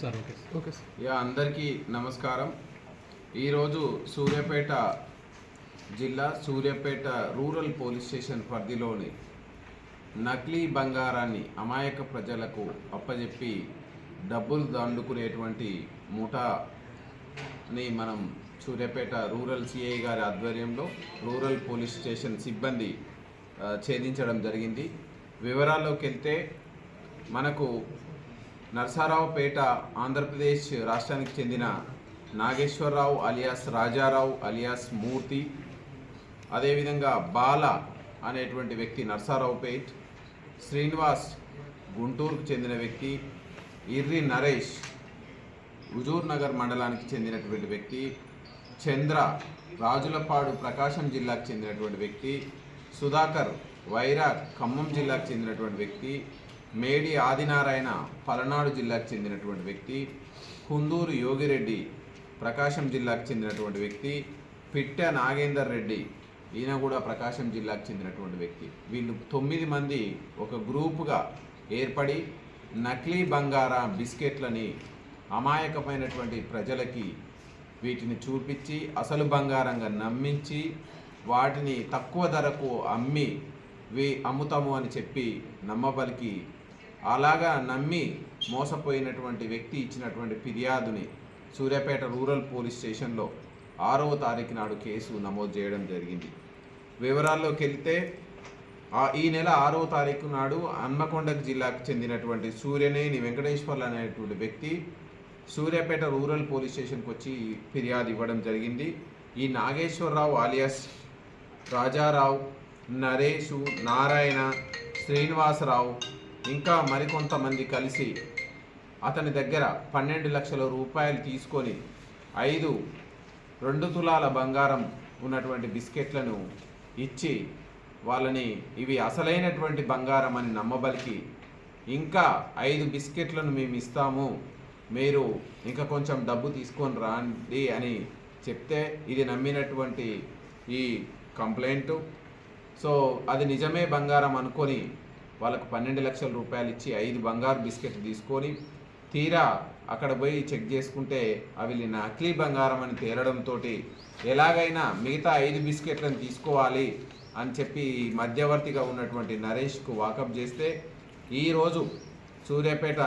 Sir okay okay sir. Yeah అందరికీ నమస్కారం. ఈరోజు సూర్యాపేట జిల్లా సూర్యాపేట రూరల్ పోలీస్ స్టేషన్ పరిధిలోని నకిలీ బంగారాన్ని అమాయక ప్రజలకు అప్పజెప్పి డబ్బులు దండుకునేటువంటి ముఠాని మనం సూర్యాపేట రూరల్ సిఐ గారి ఆధ్వర్యంలో రూరల్ పోలీస్ స్టేషన్ సిబ్బంది ఛేదించడం జరిగింది. వివరాల్లోకి వెళ్తే మనకు నరసారావుపేట ఆంధ్రప్రదేశ్ రాష్ట్రానికి చెందిన నాగేశ్వరరావు అలియాస్ రాజారావు అలియాస్ మూర్తి అదేవిధంగా బాల అనేటువంటి వ్యక్తి నరసారావుపేట్ శ్రీనివాస్ గుంటూరుకు చెందిన వ్యక్తి ఇర్రి నరేష్ హుజూర్ నగర్ మండలానికి చెందినటువంటి వ్యక్తి చంద్ర రాజులపాడు ప్రకాశం జిల్లాకు చెందినటువంటి వ్యక్తి సుధాకర్ వైరా ఖమ్మం జిల్లాకు చెందినటువంటి వ్యక్తి మేడి ఆదినారాయణ పలనాడు జిల్లాకు చెందినటువంటి వ్యక్తి కుందూరు యోగిరెడ్డి ప్రకాశం జిల్లాకు చెందినటువంటి వ్యక్తి పిట్ట నాగేందర్ రెడ్డి ఈయన కూడా ప్రకాశం జిల్లాకు చెందినటువంటి వ్యక్తి. వీళ్ళు తొమ్మిది మంది ఒక గ్రూపుగా ఏర్పడి నకిలీ బంగారా బిస్కెట్లని అమాయకమైనటువంటి ప్రజలకి వీటిని చూపించి అసలు బంగారంగా నమ్మించి వాటిని తక్కువ ధరకు అమ్మి వీ అమ్ముతాము అని చెప్పి నమ్మబలికి అలాగా నమ్మి మోసపోయినటువంటి వ్యక్తి ఇచ్చినటువంటి ఫిర్యాదుని సూర్యాపేట రూరల్ పోలీస్ స్టేషన్లో ఆరవ తారీఖు నాడు కేసు నమోదు చేయడం జరిగింది. వివరాల్లోకి వెళ్తే ఈ నెల ఆరవ తారీఖు నాడు హన్మకొండ జిల్లాకు చెందినటువంటి సూర్యనేని వెంకటేశ్వర్లు అనేటువంటి వ్యక్తి సూర్యాపేట రూరల్ పోలీస్ స్టేషన్కి వచ్చి ఫిర్యాదు ఇవ్వడం జరిగింది. ఈ నాగేశ్వరరావు ఆలియాస్ రాజారావు నరేషు నారాయణ శ్రీనివాసరావు ఇంకా మరికొంతమంది కలిసి అతని దగ్గర పన్నెండు లక్షల రూపాయలు తీసుకొని ఐదు రెండు తులాల బంగారం ఉన్నటువంటి బిస్కెట్లను ఇచ్చి వాళ్ళని ఇవి అసలైనటువంటి బంగారం అని నమ్మబలికి ఇంకా ఐదు బిస్కెట్లను మేము ఇస్తాము మీరు ఇంకా కొంచెం డబ్బు తీసుకొని రాండి అని చెప్తే ఇది నమ్మినటువంటి ఈ కంప్లైంట్. సో అది నిజమే బంగారం అనుకొని వాళ్ళకు పన్నెండు లక్షల రూపాయలు ఇచ్చి ఐదు బంగారు బిస్కెట్ తీసుకొని తీరా అక్కడ పోయి చెక్ చేసుకుంటే అవి నకిలీ బంగారం అని తేలడంతో ఎలాగైనా మిగతా ఐదు బిస్కెట్లను తీసుకోవాలి అని చెప్పి మధ్యవర్తిగా ఉన్నటువంటి నరేష్కు వాకప్ చేస్తే ఈరోజు సూర్యాపేట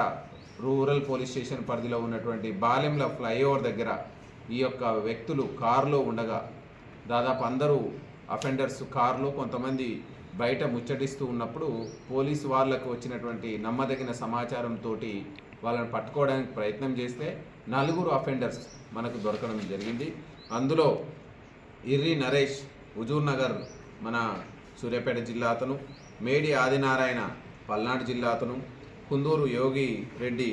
రూరల్ పోలీస్ స్టేషన్ పరిధిలో ఉన్నటువంటి బాలెంల ఫ్లైఓవర్ దగ్గర ఈ యొక్క వ్యక్తులు కారులో ఉండగా దాదాపు అందరూ అఫెండర్స్ కారులో కొంతమంది బయట ముచ్చటిస్తూ ఉన్నప్పుడు పోలీసు వాళ్ళకు వచ్చినటువంటి నమ్మదగిన సమాచారంతో వాళ్ళని పట్టుకోవడానికి ప్రయత్నం చేస్తే నలుగురు అఫెండర్స్ మనకు దొరకడం జరిగింది. అందులో ఇర్రి నరేష్ హుజూర్ నగర్ మన సూర్యాపేట జిల్లా అతను మేడి ఆదినారాయణ పల్నాడు జిల్లా అతను కుందూరు యోగి రెడ్డి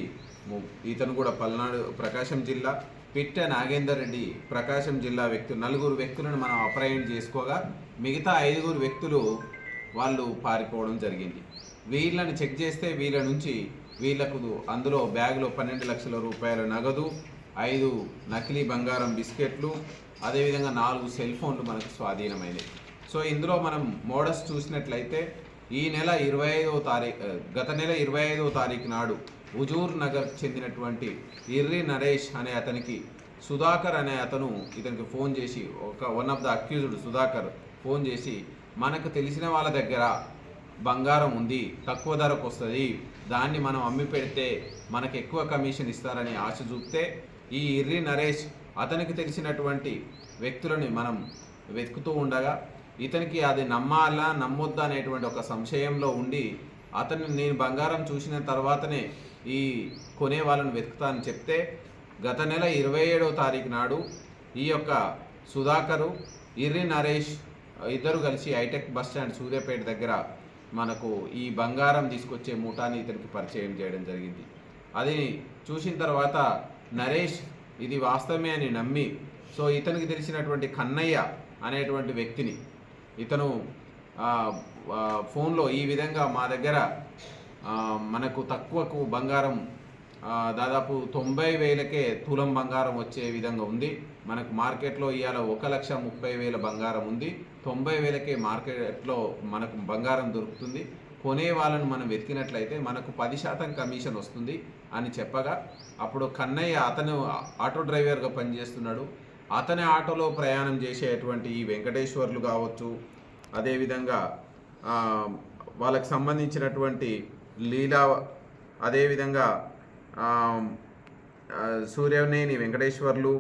ఇతను కూడా పల్నాడు ప్రకాశం జిల్లా పిట్ట నాగేందర్ రెడ్డి ప్రకాశం జిల్లా వ్యక్తులు నలుగురు వ్యక్తులను మనం అప్రయం చేసుకోగా మిగతా ఐదుగురు వ్యక్తులు వాళ్ళు పారిపోవడం జరిగింది. వీళ్ళని చెక్ చేస్తే వీళ్ళ నుంచి వీళ్ళకు అందులో బ్యాగ్లో పన్నెండు లక్షల రూపాయల నగదు ఐదు నకిలీ బంగారం బిస్కెట్లు అదేవిధంగా నాలుగు సెల్ ఫోన్లు మనకు స్వాధీనమైనవి సో ఇందులో మనం మోడల్స్ చూసినట్లయితే ఈ నెల ఇరవై ఐదవ తారీఖు గత నెల ఇరవై ఐదవ తారీఖు నాడు హుజూర్ నగర్ చెందినటువంటి ఇర్రి నరేష్ అనే అతనికి సుధాకర్ అనే అతను ఇతనికి ఫోన్ చేసి ఒక one of the accused Sudhakar phone చేసి మనకు తెలిసిన వాళ్ళ దగ్గర బంగారం ఉంది తక్కువ ధరకు వస్తుంది. దాన్ని మనం అమ్మి పెడితే మనకు ఎక్కువ కమిషన్ ఇస్తారని ఆశ చూపితే ఈ ఇర్రి నరేష్ అతనికి తెలిసినటువంటి వ్యక్తులని మనం వెతుకుతూ ఉండగా ఇతనికి అది నమ్మాలా నమ్మొద్దా అనేటువంటి ఒక సంశయంలో ఉండి అతన్ని నేను బంగారం చూసిన తర్వాతనే ఈ కొనే వాళ్ళని వెతుకుతానని చెప్తే గత నెల ఇరవై ఏడవ తారీఖు నాడు ఈ యొక్క సుధాకరు ఇర్రి నరేష్ ఇద్దరు కలిసి హైటెక్ బస్ స్టాండ్ సూర్యాపేట దగ్గర మనకు ఈ బంగారం తీసుకొచ్చే మూటాన్ని ఇతనికి పరిచయం చేయడం జరిగింది. అది చూసిన తర్వాత నరేష్ ఇది వాస్తవమే అని నమ్మి సో ఇతనికి తెలిసినటువంటి కన్నయ్య అనేటువంటి వ్యక్తిని ఇతను ఫోన్లో ఈ విధంగా మా దగ్గర మనకు తక్కువకు బంగారం దాదాపు తొంభై వేలకే తులం బంగారం వచ్చే విధంగా ఉంది. మనకు మార్కెట్లో ఇవాళ ఒక లక్ష ముప్పై వేల బంగారం ఉంది. తొంభై వేలకే మార్కెట్లో మనకు బంగారం దొరుకుతుంది. కొనే వాళ్ళను మనం వెతికినట్లయితే మనకు పది శాతం కమిషన్ వస్తుంది అని చెప్పగా అప్పుడు కన్నయ్య అతను ఆటో డ్రైవర్గా పనిచేస్తున్నాడు. అతని ఆటోలో ప్రయాణం చేసేటువంటి ఈ వెంకటేశ్వర్లు కావచ్చు అదేవిధంగా వాళ్ళకి సంబంధించినటువంటి లీలా అదేవిధంగా సూర్యనేని వెంకటేశ్వర్లు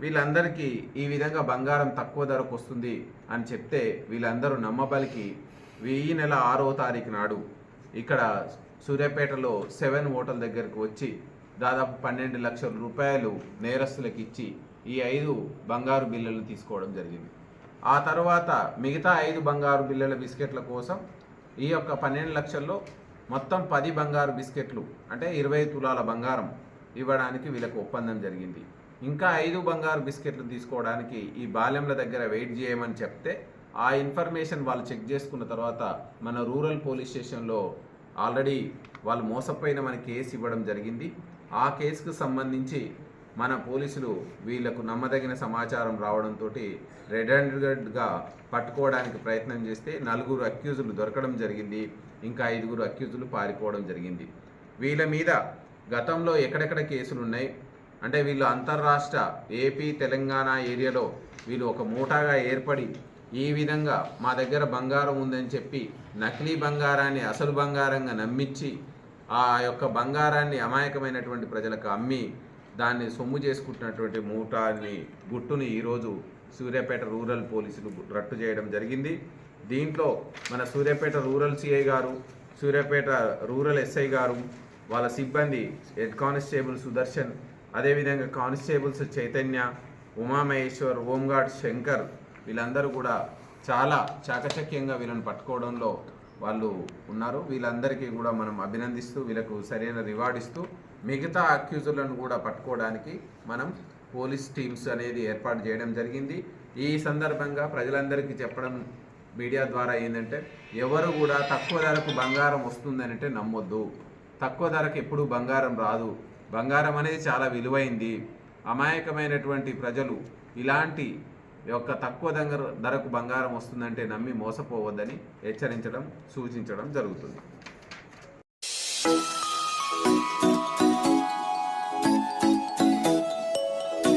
వీళ్ళందరికీ ఈ విధంగా బంగారం తక్కువ ధరకు వస్తుంది అని చెప్తే వీళ్ళందరూ నమ్మబలికి ఈ నెల ఆరో తారీఖు నాడు ఇక్కడ సూర్యాపేటలో సెవెన్ హోటల్ దగ్గరకు వచ్చి దాదాపు పన్నెండు లక్షల రూపాయలు నేరస్తులకు ఇచ్చి ఈ ఐదు బంగారు బిల్లలు తీసుకోవడం జరిగింది. ఆ తర్వాత మిగతా ఐదు బంగారు బిల్లల బిస్కెట్ల కోసం ఈ యొక్క పన్నెండు లక్షల్లో మొత్తం పది బంగారు బిస్కెట్లు అంటే ఇరవై తులాల బంగారం ఇవ్వడానికి వీళ్ళకు ఒప్పందం జరిగింది. ఇంకా ఐదు బంగారు బిస్కెట్లు తీసుకోవడానికి ఈ బాల్యంల దగ్గర వెయిట్ చేయమని చెప్తే ఆ ఇన్ఫర్మేషన్ వాళ్ళు చెక్ చేసుకున్న తర్వాత మన రూరల్ పోలీస్ స్టేషన్లో ఆల్రెడీ వాళ్ళు మోసపోయిన మన కేసు ఇవ్వడం జరిగింది. ఆ కేసుకు సంబంధించి మన పోలీసులు వీళ్ళకు నమ్మదగిన సమాచారం రావడంతో రెడ్ హ్యాండెడ్గా పట్టుకోవడానికి ప్రయత్నం చేస్తే నలుగురు అక్యూజులు దొరకడం జరిగింది ఇంకా ఐదుగురు అక్యూజులు పారిపోవడం జరిగింది. వీళ్ళ మీద గతంలో ఎక్కడెక్కడ కేసులు ఉన్నాయి? అంటే వీళ్ళు అంతర్రాష్ట్ర ఏపీ తెలంగాణ ఏరియాలో వీళ్ళు ఒక మూటాగా ఏర్పడి ఈ విధంగా మా దగ్గర బంగారం ఉందని చెప్పి నకిలీ బంగారాన్ని అసలు బంగారంగా నమ్మించి ఆ యొక్క బంగారాన్ని అమాయకమైనటువంటి ప్రజలకు అమ్మి దాన్ని సొమ్ము చేసుకుంటున్నటువంటి మూటాని గుట్టుని ఈరోజు సూర్యాపేట రూరల్ పోలీసులు రట్టు చేయడం జరిగింది. దీంట్లో మన సూర్యాపేట రూరల్ సిఐ గారు సూర్యాపేట రూరల్ ఎస్ఐ గారు వాళ్ళ సిబ్బంది హెడ్ కానిస్టేబుల్ సుదర్శన్ అదేవిధంగా constables Chaitanya Umamaheswar home guard Shankar వీళ్ళందరూ కూడా చాలా చాకచక్యంగా వీళ్ళని పట్టుకోవడంలో వాళ్ళు ఉన్నారు. వీళ్ళందరికీ కూడా మనం అభినందిస్తూ వీళ్ళకు సరైన రివార్డ్ ఇస్తూ మిగతా అక్యూజులను కూడా పట్టుకోవడానికి మనం పోలీస్ టీమ్స్ అనేది ఏర్పాటు చేయడం జరిగింది. ఈ సందర్భంగా ప్రజలందరికీ చెప్పడం మీడియా ద్వారా ఏంటంటే ఎవరు కూడా తక్కువ ధరకు బంగారం వస్తుందనంటే నమ్మొద్దు. తక్కువ ధరకు ఎప్పుడు బంగారం రాదు. బంగారం అనేది చాలా విలువైంది. అమాయకమైనటువంటి ప్రజలు ఇలాంటి యొక్క తక్కువ ధర ధరకు బంగారం వస్తుందంటే నమ్మి మోసపోవద్దని హెచ్చరించడం సూచించడం జరుగుతుంది.